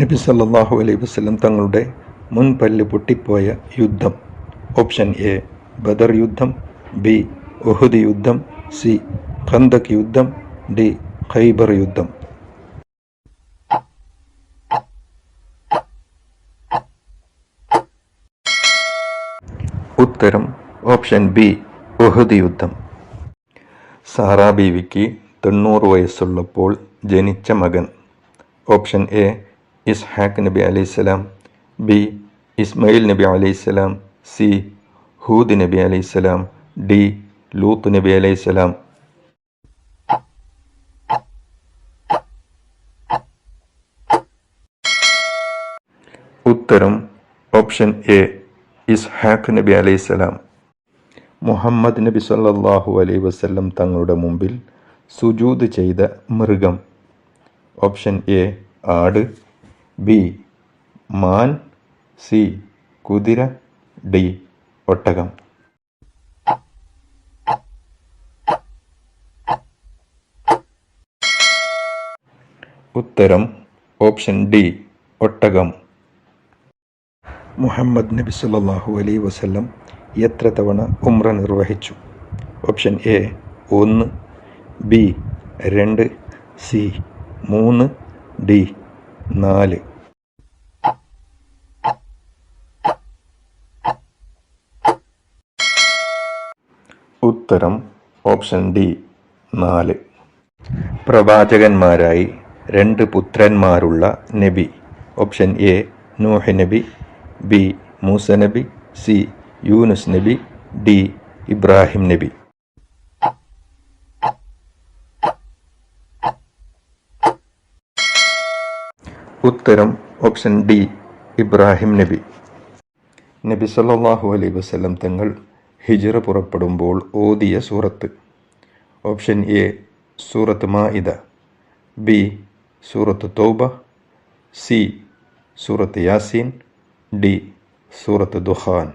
നബി സല്ലാഹു അലൈഹി വസ്ലം തങ്ങളുടെ മുൻപല്ല് പൊട്ടിപ്പോയ യുദ്ധം. ഓപ്ഷൻ എ ബദർ യുദ്ധം. ബി ഒഹുദ് യുദ്ധം. സി ഖന്തക് യുദ്ധം. ഡി ഖൈബർ യുദ്ധം. ഉത്തരം ഓപ്ഷൻ ബി ഒഹുദ് യുദ്ധം. സാറാ ബീവിക്ക് തൊണ്ണൂറ് വയസ്സുള്ളപ്പോൾ ജനിച്ച മകൻ. ഓപ്ഷൻ എ ഇസ്ഹാഖ് നബി അലൈഹിസ്സലാം ബി ഇസ്മയിൽ നബി അലൈഹിസ്സലാം സി ഹൂദ് നബി അലൈഹിസ്സലാം ഡി ലൂത്ത് നബി അലൈഹിസ്സലാം ഉത്തരം ഓപ്ഷൻ എ ഇസ്ഹാഖ് നബി അലൈഹിസ്സലാം മുഹമ്മദ് നബി സല്ലാഹു അലൈ വസല്ലം തങ്ങളുടെ മുമ്പിൽ സുജൂത് ചെയ്ത മൃഗം. ഓപ്ഷൻ എ ആട്. ബി. മാൻ. സി. കുതിര. ഡി. ഒട്ടകം. ഉത്തരം ഓപ്ഷൻ ഡി. ഒട്ടകം. മുഹമ്മദ് നബി സല്ലല്ലാഹു അലൈഹി വസല്ലം എത്ര തവണ ഉംറ നിർവഹിച്ചു? ഓപ്ഷൻ എ ഒന്ന്. ബി രണ്ട്. സി മൂന്ന്. ഡി നാല്. ഉത്തരം ഓപ്ഷൻ ഡി നാല്. പ്രവാചകന്മാരായി രണ്ട് പുത്രന്മാരുള്ള നബി. ഓപ്ഷൻ എ നൂഹ് നബി ബി മൂസ നബി സി യൂനുസ് നബി ഡി ഇബ്രാഹിം നബി. ഉത്തരം ഓപ്ഷൻ ഡി ഇബ്രാഹിം നബി. നബി സല്ലാഹു അലൈഹി വസ്ലം തങ്ങൾ ഹിജ്റ പുറപ്പെടുമ്പോൾ ഓതിയ സൂറത്ത്. ഓപ്ഷൻ എ സൂറത്ത് മാഇദ. ബി സൂറത്ത് തൗബ. സി സൂറത്ത് യാസീൻ. ഡി സൂറത്ത് ദുഹാൻ.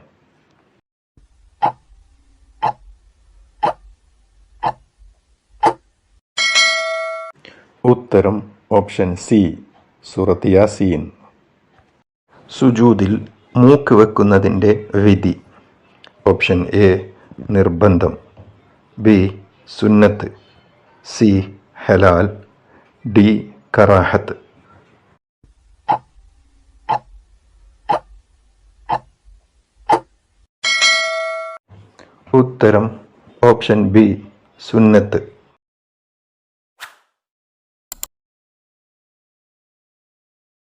ഉത്തരം ഓപ്ഷൻ സി സൂറത്ത് യാസീൻ. സുജൂദിൽ മൂക്ക് വെക്കുന്നതിന്റെ വിധി. ഓപ്ഷൻ എ നിർബന്ധം. ബി സുന്നത്ത്. സി ഹലാൽ. ഡി കറാഹത്ത്. ഉത്തരം ഓപ്ഷൻ ബി സുന്നത്ത്.